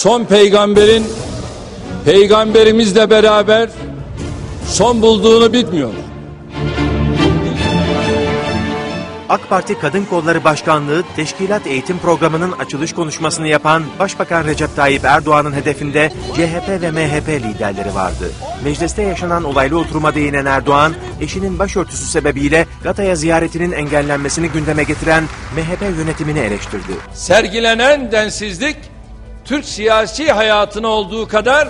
son peygamberin peygamberimizle beraber son bulduğunu bitmiyor. AK Parti Kadın Kolları Başkanlığı Teşkilat Eğitim Programı'nın açılış konuşmasını yapan Başbakan Recep Tayyip Erdoğan'ın hedefinde CHP ve MHP liderleri vardı. Mecliste yaşanan olaylı oturuma değinen Erdoğan, eşinin başörtüsü sebebiyle Gata'ya ziyaretinin engellenmesini gündeme getiren MHP yönetimini eleştirdi. Sergilenen densizlik Türk siyasi hayatına olduğu kadar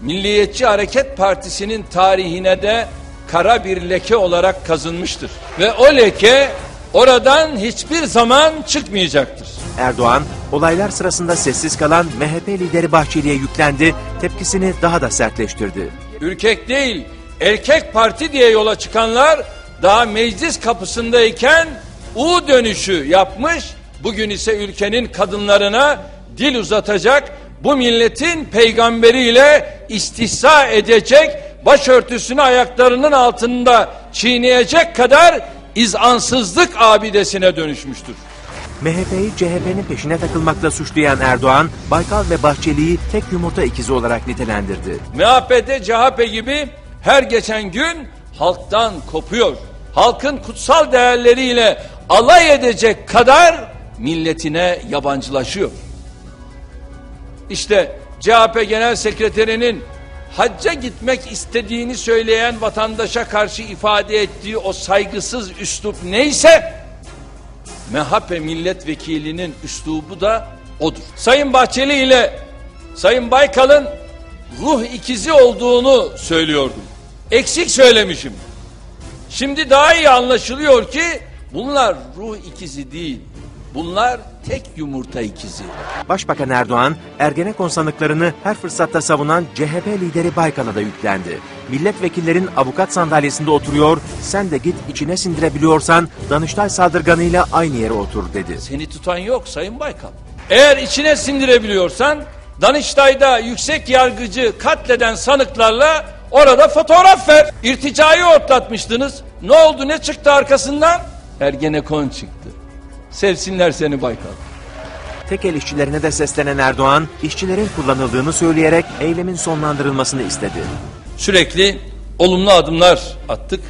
Milliyetçi Hareket Partisi'nin tarihine de kara bir leke olarak kazınmıştır. Ve o leke oradan hiçbir zaman çıkmayacaktır. Erdoğan, olaylar sırasında sessiz kalan MHP lideri Bahçeli'ye yüklendi, tepkisini daha da sertleştirdi. Ürkek değil, erkek parti diye yola çıkanlar daha meclis kapısındayken U dönüşü yapmış, bugün ise ülkenin kadınlarına dil uzatacak, bu milletin peygamberiyle istihza edecek, başörtüsünü ayaklarının altında çiğneyecek kadar izansızlık abidesine dönüşmüştür. MHP'yi CHP'nin peşine takılmakla suçlayan Erdoğan, Baykal ve Bahçeli'yi tek yumurta ikizi olarak nitelendirdi. MHP'de CHP gibi her geçen gün halktan kopuyor. Halkın kutsal değerleriyle alay edecek kadar milletine yabancılaşıyor. İşte CHP Genel Sekreterinin hacca gitmek istediğini söyleyen vatandaşa karşı ifade ettiği o saygısız üslup neyse MHP milletvekilinin üslubu da odur. Sayın Bahçeli ile Sayın Baykal'ın ruh ikizi olduğunu söylüyordum. Eksik söylemişim. Şimdi daha iyi anlaşılıyor ki bunlar ruh ikizi değil. Bunlar tek yumurta ikizi. Başbakan Erdoğan, Ergenekon sanıklarını her fırsatta savunan CHP lideri Baykal'a da yüklendi. Milletvekillerin avukat sandalyesinde oturuyor, sen de git içine sindirebiliyorsan Danıştay saldırganıyla aynı yere otur dedi. Seni tutan yok Sayın Baykal. Eğer içine sindirebiliyorsan Danıştay'da yüksek yargıcı katleden sanıklarla orada fotoğraf ver. İrticayı ortlatmıştınız. Ne oldu ne çıktı arkasından? Ergenekon çıktı. Sevsinler seni Baykal. Tekel işçilerine de seslenen Erdoğan, işçilerin kullanıldığını söyleyerek eylemin sonlandırılmasını istedi. Sürekli olumlu adımlar attık.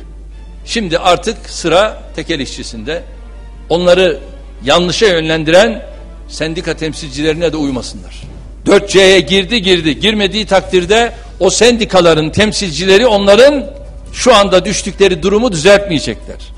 Şimdi artık sıra tekel işçisinde. Onları yanlışa yönlendiren sendika temsilcilerine de uymasınlar. 4C'ye girdi girdi. Girmediği takdirde o sendikaların temsilcileri onların şu anda düştükleri durumu düzeltmeyecekler.